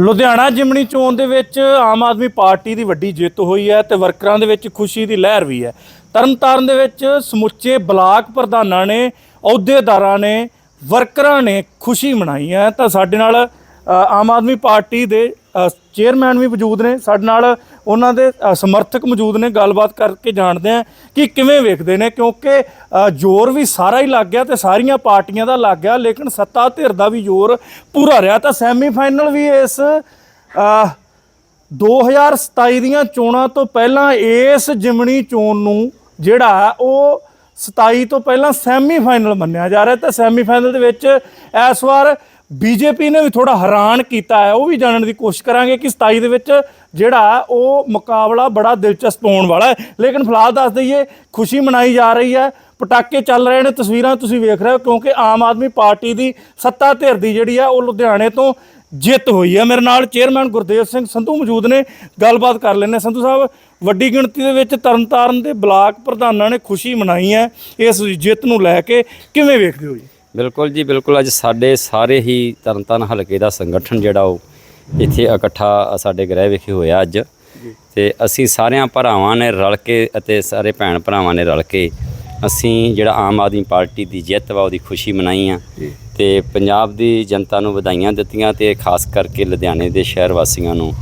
ਲੁਧਿਆਣਾ ਜਿਮਣੀ ਚੋਣ ਦੇ ਵਿੱਚ ਆਮ ਆਦਮੀ ਪਾਰਟੀ ਦੀ ਵੱਡੀ ਜਿੱਤ ਹੋਈ ਹੈ ਤੇ ਵਰਕਰਾਂ ਦੇ ਵਿੱਚ ਖੁਸ਼ੀ ਦੀ ਲਹਿਰ ਵੀ ਹੈ। ਤਰਨਤਾਰਨ ਦੇ ਵਿੱਚ ਸਮੁੱਚੇ ਬਲਾਕ ਪ੍ਰਧਾਨਾਂ ਨੇ, ਅਹੁਦੇਦਾਰਾਂ ਨੇ, ਵਰਕਰਾਂ ਨੇ ਖੁਸ਼ੀ ਮਨਾਈ ਹੈ। ਤਾਂ ਸਾਡੇ ਨਾਲ ਆਮ ਆਦਮੀ ਪਾਰਟੀ ਦੇ ਚੇਅਰਮੈਨ ਵੀ ਮੌਜੂਦ ਨੇ। ਸਾਡੇ ਨਾਲ ਉਹਨਾਂ ਦੇ ਸਮਰਥਕ ਮੌਜੂਦ ਨੇ ਗੱਲਬਾਤ ਕਰਕੇ ਜਾਣਦੇ ਆ ਕਿ ਕਿਵੇਂ ਵੇਖਦੇ ਨੇ ਕਿਉਂਕਿ ਜ਼ੋਰ ਵੀ ਸਾਰਾ ਹੀ ਲੱਗ ਗਿਆ ਤੇ ਸਾਰੀਆਂ ਪਾਰਟੀਆਂ ਦਾ ਲੱਗ ਗਿਆ ਲੇਕਿਨ ਸੱਤਾ ਧਿਰ ਦਾ ਵੀ ਜ਼ੋਰ ਪੂਰਾ ਰਿਹਾ। ਤਾਂ ਸੈਮੀਫਾਈਨਲ ਵੀ ਇਸ ਅ, 2027 ਦੀਆਂ ਚੋਣਾਂ ਤੋਂ ਪਹਿਲਾਂ ਇਸ ਜਿਮਣੀ ਚੋਣ ਨੂੰ ਜਿਹੜਾ ਉਹ 27 ਤੋਂ ਪਹਿਲਾਂ ਸੈਮੀਫਾਈਨਲ ਮੰਨਿਆ ਜਾ ਰਿਹਾ। ਤਾਂ ਸੈਮੀਫਾਈਨਲ ਦੇ ਵਿੱਚ ਇਸ ਵਾਰ ਬੀਜੇਪੀ ਨੇ ਵੀ ਥੋੜਾ ਹੈਰਾਨ ਕੀਤਾ ਹੈ, ਉਹ ਵੀ ਜਾਣਨ ਦੀ ਕੋਸ਼ਿਸ਼ ਕਰਾਂਗੇ ਕਿ 27 ਦੇ ਵਿੱਚ ਜਿਹੜਾ ਉਹ ਮੁਕਾਬਲਾ ਬੜਾ ਦਿਲਚਸਪ ਹੋਣ ਵਾਲਾ ਹੈ। ਲੇਕਿਨ ਫਿਲਹਾਲ ਦੱਸ ਦਈਏ, ਖੁਸ਼ੀ ਮਨਾਈ ਜਾ ਰਹੀ ਹੈ, ਪਟਾਕੇ ਚੱਲ ਰਹੇ ਨੇ, ਤਸਵੀਰਾਂ ਤੁਸੀਂ ਵੇਖ ਰਹੇ ਹੋ, ਕਿਉਂਕਿ ਆਮ ਆਦਮੀ ਪਾਰਟੀ ਦੀ ਸੱਤਾ ਧਿਰ ਦੀ ਜਿਹੜੀ ਆ, ਉਹ ਲੁਧਿਆਣੇ ਤੋਂ ਜਿੱਤ ਹੋਈ ਹੈ। ਮੇਰੇ ਨਾਲ ਚੇਅਰਮੈਨ ਗੁਰਦੇਵ ਸਿੰਘ ਸੰਧੂ ਮੌਜੂਦ ਨੇ, ਗੱਲਬਾਤ ਕਰ ਲੈਣੇ ਸੰਧੂ ਸਾਹਿਬ, ਵੱਡੀ ਗਿਣਤੀ ਦੇ ਵਿੱਚ ਤਰਨਤਾਰਨ ਦੇ ਬਲਾਕ ਪ੍ਰਧਾਨਾਂ ਨੇ ਖੁਸ਼ੀ ਮਨਾਈ ਹੈ, ਇਸ ਜਿੱਤ ਨੂੰ ਲੈ ਕੇ ਕਿਵੇਂ ਵੇਖਦੇ ਹੋ ਜੀ? ਬਿਲਕੁਲ ਜੀ ਬਿਲਕੁਲ। ਅੱਜ ਸਾਡੇ ਸਾਰੇ ਹੀ ਤਰਨਤਾਰਨ ਹਲਕੇ ਦਾ ਸੰਗਠਨ ਜਿਹੜਾ ਉਹ ਇੱਥੇ ਇਕੱਠਾ ਸਾਡੇ ਗ੍ਰਹਿ ਵਿਖੇ ਹੋਇਆ ਅੱਜ। ਤੇ ਅਸੀਂ ਸਾਰਿਆਂ ਭਰਾਵਾਂ ਨੇ ਰਲ ਕੇ ਅਤੇ ਸਾਰੇ ਭੈਣ ਭਰਾਵਾਂ ਨੇ ਰਲ ਕੇ ਅਸੀਂ ਜਿਹੜਾ ਆਮ ਆਦਮੀ ਪਾਰਟੀ ਦੀ ਜਿੱਤ ਵਾ ਉਹਦੀ ਖੁਸ਼ੀ ਮਨਾਈ ਆ। ਤੇ ਪੰਜਾਬ ਦੀ ਜਨਤਾ ਨੂੰ ਵਧਾਈਆਂ ਦਿੱਤੀਆਂ ਤੇ ਖਾਸ ਕਰਕੇ ਲੁਧਿਆਣੇ ਦੇ ਸ਼ਹਿਰ ਵਾਸੀਆਂ ਨੂੰ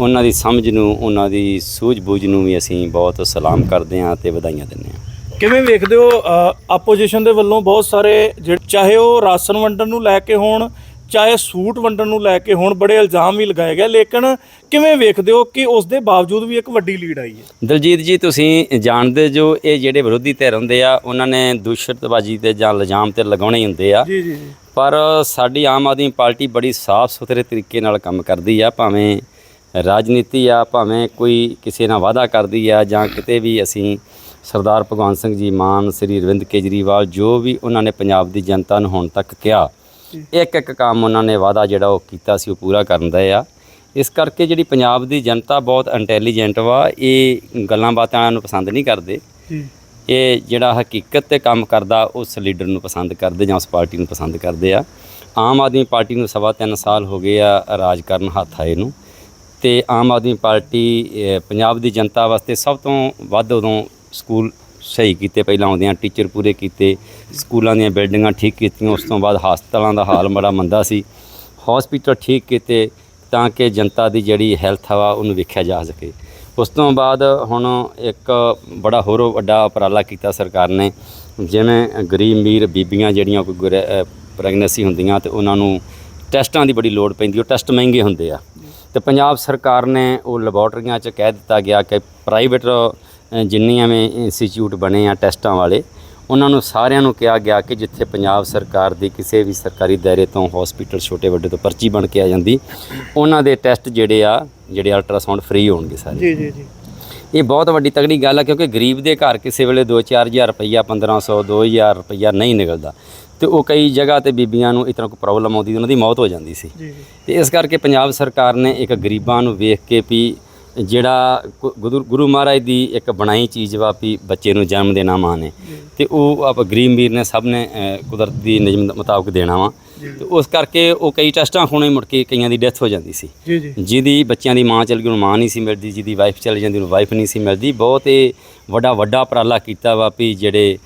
ਉਹਨਾਂ ਦੀ ਸਮਝ ਨੂੰ ਉਹਨਾਂ ਦੀ ਸੂਝ-ਬੂਝ ਨੂੰ ਵੀ ਅਸੀਂ ਬਹੁਤ ਸਲਾਮ ਕਰਦੇ ਹਾਂ ਤੇ ਵਧਾਈਆਂ ਦਿੰਦੇ ਹਾਂ। ਕਿਵੇਂ ਵੇਖਦੇ ਹੋ ਆਪੋਜੀਸ਼ਨ ਦੇ ਵੱਲੋਂ ਬਹੁਤ ਸਾਰੇ ਜਿਹੜੇ ਚਾਹੇ ਉਹ ਰਾਸ਼ਨ ਵੰਡਣ ਨੂੰ ਲੈ ਕੇ ਹੋਣ ਚਾਹੇ ਸੂਟ ਵੰਡਣ ਨੂੰ ਲੈ ਕੇ ਹੋਣ ਬੜੇ ਇਲਜ਼ਾਮ ਵੀ ਲਗਾਏ ਗਏ ਲੇਕਿਨ ਕਿਵੇਂ ਵੇਖਦੇ ਹੋ ਕਿ ਉਸ ਦੇ ਬਾਵਜੂਦ ਵੀ ਇੱਕ ਵੱਡੀ ਲੀਡ ਆਈ ਹੈ? ਦਲਜੀਤ ਜੀ ਤੁਸੀਂ ਜਾਣਦੇ ਜੋ ਇਹ ਜਿਹੜੇ ਵਿਰੋਧੀ ਧਿਰ ਹੁੰਦੇ ਆ ਉਹਨਾਂ ਨੇ ਦੂਸ਼ਿਤਬਾਜੀ ਤੇ ਜਾਂ ਇਲਜ਼ਾਮ ਤੇ ਲਗਾਉਣੇ ਹੁੰਦੇ ਆ। ਜੀ ਜੀ ਪਰ ਸਾਡੀ ਆਮ ਆਦਮੀ ਪਾਰਟੀ ਬੜੀ ਸਾਫ਼ ਸੁਥਰੇ ਤਰੀਕੇ ਨਾਲ ਕੰਮ ਕਰਦੀ ਆ ਭਾਵੇਂ ਰਾਜਨੀਤੀ ਆ ਭਾਵੇਂ ਕੋਈ ਕਿਸੇ ਨਾਲ ਵਾਅਦਾ ਕਰਦੀ ਆ ਜਾਂ ਕਿਤੇ ਵੀ ਅਸੀਂ ਸਰਦਾਰ ਭਗਵੰਤ ਸਿੰਘ ਜੀ ਮਾਨ ਸ੍ਰੀ ਅਰਵਿੰਦ ਕੇਜਰੀਵਾਲ ਜੋ ਵੀ ਉਹਨਾਂ ਨੇ ਪੰਜਾਬ ਦੀ ਜਨਤਾ ਨੂੰ ਹੁਣ ਤੱਕ ਕਿਹਾ ਇੱਕ ਇੱਕ ਕੰਮ ਉਹਨਾਂ ਨੇ ਵਾਅਦਾ ਜਿਹੜਾ ਉਹ ਕੀਤਾ ਸੀ ਉਹ ਪੂਰਾ ਕਰਨ ਦਾ ਆ। ਇਸ ਕਰਕੇ ਜਿਹੜੀ ਪੰਜਾਬ ਦੀ ਜਨਤਾ ਬਹੁਤ ਇੰਟੈਲੀਜੈਂਟ ਵਾ ਇਹ ਗੱਲਾਂ ਬਾਤਾਂ ਨੂੰ ਪਸੰਦ ਨਹੀਂ ਕਰਦੇ। ਇਹ ਜਿਹੜਾ ਹਕੀਕਤ ਤੇ ਕੰਮ ਕਰਦਾ ਉਸ ਲੀਡਰ ਨੂੰ ਪਸੰਦ ਕਰਦੇ ਜਾਂ ਉਸ ਪਾਰਟੀ ਨੂੰ ਪਸੰਦ ਕਰਦੇ ਆ। ਆਮ ਆਦਮੀ ਪਾਰਟੀ ਨੂੰ ਸਵਾ ਤਿੰਨ ਸਾਲ ਹੋ ਗਏ ਆ ਰਾਜ ਕਰਨ ਹੱਥ ਆਏ ਨੂੰ। ਤੇ ਆਮ ਆਦਮੀ ਪਾਰਟੀ ਪੰਜਾਬ ਦੀ ਜਨਤਾ ਵਾਸਤੇ ਸਭ ਤੋਂ ਵੱਧ ਉਦੋਂ ਸਕੂਲ ਸਹੀ ਕੀਤੇ, ਪਹਿਲਾਂ ਆਉਂਦਿਆਂ ਟੀਚਰ ਪੂਰੇ ਕੀਤੇ, ਸਕੂਲਾਂ ਦੀਆਂ ਬਿਲਡਿੰਗਾਂ ਠੀਕ ਕੀਤੀਆਂ, ਉਸ ਤੋਂ ਬਾਅਦ ਹਸਪਤਾਲਾਂ ਦਾ ਹਾਲ ਬੜਾ ਮੰਦਾ ਸੀ। ਹਸਪੀਟਲ ਠੀਕ ਕੀਤੇ ਤਾਂ ਕਿ ਜਨਤਾ ਦੀ ਜਿਹੜੀ ਹੈਲਥ ਵਾ ਉਹਨੂੰ ਵੇਖਿਆ ਜਾ ਸਕੇ। ਉਸ ਤੋਂ ਬਾਅਦ ਹੁਣ ਇੱਕ ਬੜਾ ਹੋਰ ਵੱਡਾ ਉਪਰਾਲਾ ਕੀਤਾ ਸਰਕਾਰ ਨੇ, ਜਿਵੇਂ ਗਰੀਬ ਅਮੀਰ ਬੀਬੀਆਂ ਜਿਹੜੀਆਂ ਕੋਈ ਪ੍ਰੈਗਨੈਂਸੀ ਹੁੰਦੀਆਂ ਤੇ ਉਹਨਾਂ ਨੂੰ ਟੈਸਟਾਂ ਦੀ ਬੜੀ ਲੋੜ ਪੈਂਦੀ, ਉਹ ਟੈਸਟ ਮਹਿੰਗੇ ਹੁੰਦੇ ਆ। ਤੇ ਪੰਜਾਬ ਸਰਕਾਰ ਨੇ ਉਹ ਲੈਬੋਰਟਰੀਆਂ 'ਚ ਕਹਿ ਦਿੱਤਾ ਗਿਆ ਕਿ ਪ੍ਰਾਈਵੇਟ ਜਿੰਨੀਆਂ ਵੀ ਇੰਸਟੀਚਿਊਟ ਬਣੇ ਆ ਟੈਸਟਾਂ ਵਾਲੇ ਉਹਨਾਂ ਨੂੰ ਸਾਰਿਆਂ ਨੂੰ ਕਿਹਾ ਗਿਆ ਕਿ ਜਿੱਥੇ ਪੰਜਾਬ ਸਰਕਾਰ ਦੀ ਕਿਸੇ ਵੀ ਸਰਕਾਰੀ ਦਾਇਰੇ ਤੋਂ ਹਸਪੀਟਲ ਛੋਟੇ ਵੱਡੇ ਤੋਂ ਪਰਚੀ ਬਣ ਕੇ ਆ ਜਾਂਦੀ ਉਹਨਾਂ ਦੇ ਟੈਸਟ ਜਿਹੜੇ ਆ ਜਿਹੜੇ ਅਲਟਰਾਸਾਊਂਡ ਫ੍ਰੀ ਹੋਣਗੇ ਸਾਰੇ। ਜੀ ਜੀ ਜੀ। ਇਹ ਬਹੁਤ ਵੱਡੀ ਤਗੜੀ ਗੱਲ ਆ ਕਿਉਂਕਿ ਗਰੀਬ ਦੇ ਘਰ ਕਿਸੇ ਵੇਲੇ 2-4000 ਰੁਪਈਆ 1500 2000 ਰੁਪਈਆ ਨਹੀਂ ਨਿਕਲਦਾ। ਤੇ ਉਹ ਕਈ ਜਗ੍ਹਾ ਤੇ ਬੀਬੀਆਂ ਨੂੰ ਇਤਨਾ ਕੋਈ ਪ੍ਰੋਬਲਮ ਆਉਂਦੀ ਉਹਨਾਂ ਦੀ ਮੌਤ ਹੋ ਜਾਂਦੀ ਸੀ। ਤੇ ਇਸ ਕਰਕੇ ਪੰਜਾਬ ਸਰਕਾਰ ਨੇ ਇੱਕ ਗਰੀਬਾਂ ਨੂੰ ਵੇਖ ਕੇ ਵੀ ਜਿਹੜਾ ਗੁਰੂ ਮਹਾਰਾਜ ਦੀ ਇੱਕ ਬਣਾਈ ਚੀਜ਼ ਵਾ ਵੀ ਬੱਚੇ ਨੂੰ ਜਨਮ ਦੇਣਾ ਮਾਂ ਨੇ। ਤੇ ਉਹ ਆਪ ਗਰੀਬ ਵੀਰ ਨੇ ਸਭ ਨੇ ਕੁਦਰਤ ਦੀ ਨਿਯਮ ਮੁਤਾਬਕ ਦੇਣਾ ਵਾ। ਤੇ ਉਸ ਕਰਕੇ ਉਹ ਕਈ ਟੈਸਟਾਂ ਹੋਣੇ ਮੁੜ ਕੇ ਕਈਆਂ ਦੀ ਡੈਥ ਹੋ ਜਾਂਦੀ ਸੀ। ਜੀ ਜੀ। ਜਿਹਦੀ ਬੱਚਿਆਂ ਦੀ ਮਾਂ ਚਲ ਗਈ ਉਹਨੂੰ ਮਾਂ ਨਹੀਂ ਸੀ ਮਿਲਦੀ ਜਿਹਦੀ ਵਾਈਫ ਚਲ ਜਾਂਦੀ ਉਹਨੂੰ ਵਾਈਫ ਨਹੀਂ ਸੀ ਮਿਲਦੀ। ਬਹੁਤ ਇਹ ਵੱਡਾ ਵੱਡਾ ਉਪਰਾਲਾ ਕੀਤਾ ਵਾ ਵੀ ਜਿਹੜੇ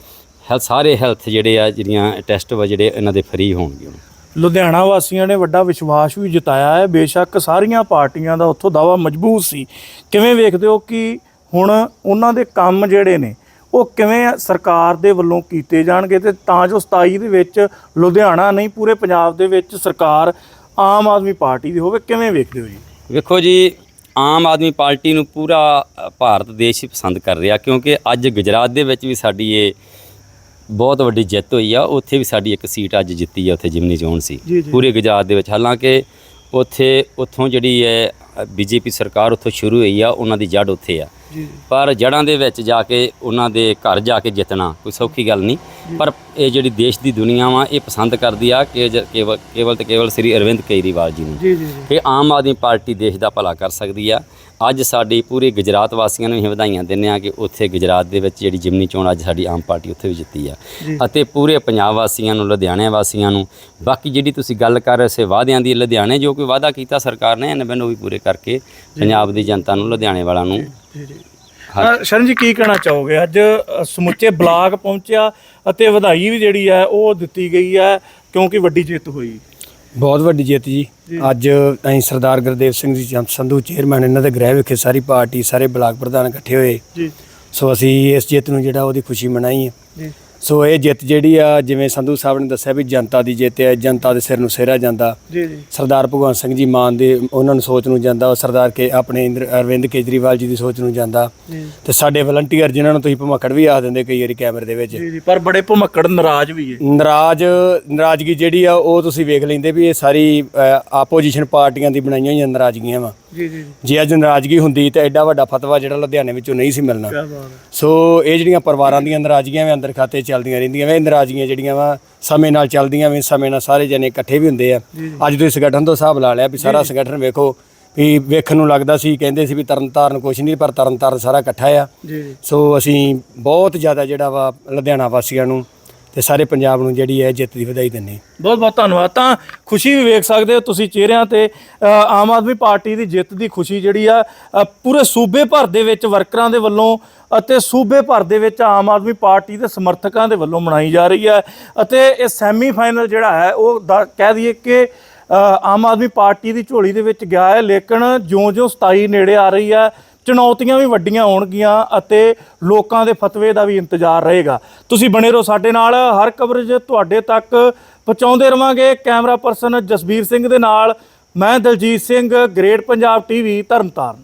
ਸਾਰੇ ਹੈਲਥ ਜਿਹੜੇ ਆ ਜਿਹੜੀਆਂ ਟੈਸਟ ਵਾ ਜਿਹੜੇ ਇਹਨਾਂ ਦੇ ਫ੍ਰੀ ਹੋਣਗੇ ਹੁਣ। ਲੁਧਿਆਣਾ ਵਾਸੀਆਂ ਨੇ ਵੱਡਾ ਵਿਸ਼ਵਾਸ ਵੀ ਜਤਾਇਆ ਹੈ। ਬੇਸ਼ੱਕ ਸਾਰੀਆਂ ਪਾਰਟੀਆਂ ਦਾ ਉੱਥੋਂ ਦਾਵਾ ਮਜ਼ਬੂਤ ਸੀ। ਕਿਵੇਂ ਵੇਖਦੇ ਹੋ ਕਿ ਹੁਣ ਉਹਨਾਂ ਦੇ ਕੰਮ ਜਿਹੜੇ ਨੇ ਉਹ ਕਿਵੇਂ ਸਰਕਾਰ ਦੇ ਵੱਲੋਂ ਕੀਤੇ ਜਾਣਗੇ ਤੇ ਤਾਂ ਜੋ 27 ਦੇ ਵਿੱਚ ਲੁਧਿਆਣਾ ਨਹੀਂ ਪੂਰੇ ਪੰਜਾਬ ਦੇ ਵਿੱਚ ਸਰਕਾਰ ਆਮ ਆਦਮੀ ਪਾਰਟੀ ਦੀ ਹੋਵੇ ਕਿਵੇਂ ਵੇਖਦੇ ਹੋ ਜੀ? ਵੇਖੋ ਜੀ ਆਮ ਆਦਮੀ ਪਾਰਟੀ ਨੂੰ ਪੂਰਾ ਭਾਰਤ ਦੇਸ਼ ਹੀ ਪਸੰਦ ਕਰ ਰਿਹਾ ਕਿਉਂਕਿ ਅੱਜ ਗੁਜਰਾਤ ਦੇ ਵਿੱਚ ਵੀ ਸਾਡੀ ਇਹ ਬਹੁਤ ਵੱਡੀ ਜਿੱਤ ਹੋਈ ਆ। ਉੱਥੇ ਵੀ ਸਾਡੀ ਇੱਕ ਸੀਟ ਅੱਜ ਜਿੱਤੀ ਆ ਉੱਥੇ ਜਿਮਨੀ ਚੋਣ ਸੀ। ਜੀ, ਜੀ। ਪੂਰੇ ਗੁਜਰਾਤ ਦੇ ਵਿੱਚ। ਹਾਲਾਂਕਿ ਉੱਥੇ ਉੱਥੋਂ ਜਿਹੜੀ ਹੈ ਬੀਜੇਪੀ ਸਰਕਾਰ ਉੱਥੋਂ ਸ਼ੁਰੂ ਹੋਈ ਆ ਉਹਨਾਂ ਦੀ ਜੜ ਉੱਥੇ ਆ। ਪਰ ਜੜਾਂ ਦੇ ਵਿੱਚ ਜਾ ਕੇ ਉਹਨਾਂ ਦੇ ਘਰ ਜਾ ਕੇ ਜਿੱਤਣਾ ਕੋਈ ਸੌਖੀ ਗੱਲ ਨਹੀਂ। ਪਰ ਇਹ ਜਿਹੜੀ ਦੇਸ਼ ਦੀ ਦੁਨੀਆ ਵਾ ਇਹ ਪਸੰਦ ਕਰਦੀ ਆ ਕਿ ਕੇਵਲ ਕੇਵਲ ਤੇ ਕੇਵਲ ਸ੍ਰੀ ਅਰਵਿੰਦ ਕੇਜਰੀਵਾਲ ਜੀ ਨੂੰ। ਜੀ ਜੀ ਜੀ। ਇਹ ਆਮ ਆਦਮੀ ਪਾਰਟੀ ਦੇਸ਼ ਦਾ ਭਲਾ ਕਰ ਸਕਦੀ ਆ। ਅੱਜ ਸਾਡੀ ਪੂਰੇ ਗੁਜਰਾਤ ਵਾਸੀਆਂ ਨੂੰ ਇਹ ਵਧਾਈਆਂ ਦਿੰਦੇ ਆ ਕਿ ਉੱਥੇ ਗੁਜਰਾਤ ਦੇ ਵਿੱਚ ਜਿਹੜੀ ਜਿਮਨੀ ਚੋਣ ਅੱਜ ਸਾਡੀ ਆਮ ਪਾਰਟੀ ਉੱਥੇ ਵੀ ਜਿੱਤੀ ਆ। ਅਤੇ ਪੂਰੇ ਪੰਜਾਬ ਵਾਸੀਆਂ ਨੂੰ ਲੁਧਿਆਣੇ ਵਾਸੀਆਂ ਨੂੰ ਬਾਕੀ ਜਿਹੜੀ ਤੁਸੀਂ ਗੱਲ ਕਰ ਰਹੇ ਸੀ ਵਾਅਦਿਆਂ ਦੀ ਲੁਧਿਆਣੇ ਜੋ ਕੋਈ ਵਾਅਦਾ ਕੀਤਾ ਸਰਕਾਰ ਨੇ ਇਹਨੇ ਮੈਨੂੰ ਵੀ ਪੂਰੇ ਕਰਕੇ ਪੰਜਾਬ ਦੀ ਜਨਤਾ ਨੂੰ ਲੁਧਿਆਣੇ ਵਾਲਾ ਨੂੰ ਜੀ ਜੀ। ਅ, ਸ਼ਰਨ ਜੀ ਕੀ ਕਹਿਣਾ ਚਾਹੋਗੇ? ਅੱਜ ਅ, ਸਮੁੱਚੇ ਬਲਾਕ ਪਹੁੰਚਿਆ ਅਤੇ ਵਧਾਈ ਵੀ ਜਿਹੜੀ ਹੈ ਉਹ ਦਿੱਤੀ ਗਈ ਹੈ ਕਿਉਂਕਿ ਵੱਡੀ ਜਿੱਤ ਹੋਈ। ਬਹੁਤ ਵੱਡੀ ਜਿੱਤ ਜੀ। ਅੱਜ ਅਸੀਂ ਸਰਦਾਰ ਗੁਰਦੇਵ ਸਿੰਘ ਜੀ ਚੰਦ ਸੰਧੂ ਚੇਅਰਮੈਨ ਇਹਨਾਂ ਦੇ ਗ੍ਰਹਿ ਵਿਖੇ ਸਾਰੀ ਪਾਰਟੀ ਸਾਰੇ ਬਲਾਕ ਪ੍ਰਧਾਨ ਇਕੱਠੇ ਹੋਏ। ਜੀ। ਸੋ ਅਸੀਂ ਇਸ ਜਿੱਤ ਨੂੰ ਜਿਹੜਾ ਉਹਦੀ ਖੁਸ਼ੀ ਮਨਾਈ ਹੈ। ਜੀ। ਸੋ ਇਹ ਜਿੱਤ ਜਿਹੜੀ ਆ ਜਿਵੇਂ ਸੰਧੂ ਸਾਹਿਬ ਨੇ ਦੱਸਿਆ ਵੀ ਜਨਤਾ ਦੀ ਜਿੱਤ ਹੈ ਜਨਤਾ ਦੇ ਸਿਰ ਨੂੰ ਸਿਹਰਾ ਜਾਂਦਾ। ਜੀ ਜੀ। ਸਰਦਾਰ ਭਗਵੰਤ ਸਿੰਘ ਜੀ ਮਾਨ ਦੇ ਉਹਨਾਂ ਨੂੰ ਸੋਚ ਨੂੰ ਜਾਂਦਾ ਉਹ ਸਰਦਾਰ ਕੇ ਆਪਣੇ ਇੰਦਰ ਅਰਵਿੰਦ ਕੇਜਰੀਵਾਲ ਜੀ ਦੀ ਸੋਚ ਨੂੰ ਜਾਂਦਾ। ਜੀ। ਤੇ ਸਾਡੇ ਵਲੰਟੀਅਰ ਜਿਨ੍ਹਾਂ ਨੂੰ ਤੁਸੀਂ ਭਮਕੜ ਵੀ ਆਖ ਦਿੰਦੇ ਕਈ ਵਾਰੀ ਕੈਮਰੇ ਦੇ ਵਿੱਚ। ਜੀ ਜੀ। ਪਰ ਬੜੇ ਭਮੱਕੜ ਨਾਰਾਜ਼ ਵੀ ਹੈ ਨਾਰਾਜ਼ ਨਾਰਾਜ਼ਗੀ ਜਿਹੜੀ ਆ ਉਹ ਤੁਸੀਂ ਵੇਖ ਲੈਂਦੇ ਵੀ ਇਹ ਸਾਰੀ ਆਪੋਜੀਸ਼ਨ ਪਾਰਟੀਆਂ ਦੀ ਬਣਾਈਆਂ ਹੋਈਆਂ ਨਾਰਾਜ਼ਗੀਆਂ ਵਾ। ਜੀ ਜੀ ਜੀ। ਅੱਜ ਨਾਰਾਜ਼ਗੀ ਹੁੰਦੀ ਤਾਂ ਐਡਾ ਵੱਡਾ ਫਤਵਾ ਜਿਹੜਾ ਲੁਧਿਆਣੇ ਵਿੱਚੋਂ ਨਹੀਂ ਸੀ ਮਿਲਣਾ। ਸੋ ਇਹ ਜਿਹੜੀਆਂ ਪਰਿਵਾਰਾਂ ਦੀਆਂ ਨਾਰਾਜ਼ਗੀਆਂ ਵੀ ਅੰਦਰ ਖਾਤੇ ਚੱਲਦੀਆਂ ਰਹਿੰਦੀਆਂ ਵੇ ਨਾਰਾਜ਼ਗੀਆਂ ਜਿਹੜੀਆਂ ਵਾ ਸਮੇਂ ਨਾਲ ਚੱਲਦੀਆਂ ਵੀ ਸਮੇਂ ਨਾਲ ਸਾਰੇ ਜਣੇ ਇਕੱਠੇ ਵੀ ਹੁੰਦੇ ਆ। ਅੱਜ ਤੁਸੀਂ ਸੰਗਠਨ ਤੋਂ ਹਿਸਾਬ ਲਾ ਲਿਆ ਵੀ ਸਾਰਾ ਸੰਗਠਨ ਵੇਖੋ ਵੀ ਵੇਖਣ ਨੂੰ ਲੱਗਦਾ ਸੀ ਕਹਿੰਦੇ ਸੀ ਵੀ ਤਰਨਤਾਰਨ ਕੁਛ ਨਹੀਂ ਪਰ ਤਰਨਤਾਰਨ ਸਾਰਾ ਇਕੱਠਾ ਆ। ਸੋ ਅਸੀਂ ਬਹੁਤ ਜ਼ਿਆਦਾ ਜਿਹੜਾ ਵਾ ਲੁਧਿਆਣਾ ਵਾਸੀਆਂ ਨੂੰ ਤੇ ਸਾਰੇ ਪੰਜਾਬ ਨੂੰ ਜਿਹੜੀ ਹੈ ਜਿੱਤ ਦੀ ਵਧਾਈ ਦਿੰਦੇ ਬਹੁਤ ਬਹੁਤ ਧੰਨਵਾਦ। ਤਾਂ ਖੁਸ਼ੀ ਵੀ ਵੇਖ ਸਕਦੇ ਹੋ ਤੁਸੀਂ ਚਿਹਰਿਆਂ ਤੇ ਅ, ਆਮ ਆਦਮੀ ਪਾਰਟੀ ਦੀ ਜਿੱਤ ਦੀ ਖੁਸ਼ੀ ਜਿਹੜੀ ਆ ਅ, ਪੂਰੇ ਸੂਬੇ ਭਰ ਦੇ ਵਿੱਚ ਵਰਕਰਾਂ ਦੇ ਵੱਲੋਂ ਅਤੇ ਸੂਬੇ ਭਰ ਦੇ ਵਿੱਚ ਆਮ ਆਦਮੀ ਪਾਰਟੀ ਦੇ ਸਮਰਥਕਾਂ ਦੇ ਵੱਲੋਂ ਮਨਾਈ ਜਾ ਰਹੀ ਹੈ ਅਤੇ ਇਹ ਸੈਮੀ ਫਾਈਨਲ ਜਿਹੜਾ ਹੈ ਉਹ ਦਾ- ਕਹਿ ਦਈਏ ਕਿ ਅ, ਆਮ ਆਦਮੀ ਪਾਰਟੀ ਦੀ ਝੋਲੀ ਦੇ ਵਿੱਚ ਗਿਆ ਹੈ ਲੇਕਿਨ ਜਿਉਂ-ਜਿਉਂ 27 ਨੇੜੇ ਆ ਰਹੀ ਹੈ ਚੁਣੌਤੀਆਂ ਵੀ ਵੱਡੀਆਂ ਹੋਣਗੀਆਂ ਅਤੇ ਲੋਕਾਂ ਦੇ ਫਤਵੇ ਦਾ ਵੀ ਇੰਤਜ਼ਾਰ ਰਹੇਗਾ। ਤੁਸੀਂ ਬਣੇ ਰਹੋ ਸਾਡੇ ਨਾਲ, ਹਰ ਕਵਰੇਜ ਤੁਹਾਡੇ ਤੱਕ ਪਹੁੰਚਾਉਂਦੇ ਰਵਾਂਗੇ। ਕੈਮਰਾ ਪਰਸਨ ਜਸਬੀਰ ਸਿੰਘ ਦੇ ਨਾਲ, ਮੈਂ ਦਲਜੀਤ ਸਿੰਘ, ਗ੍ਰੇਟ ਪੰਜਾਬ ਟੀਵੀ, ਤਰਨਤਾਰਨ।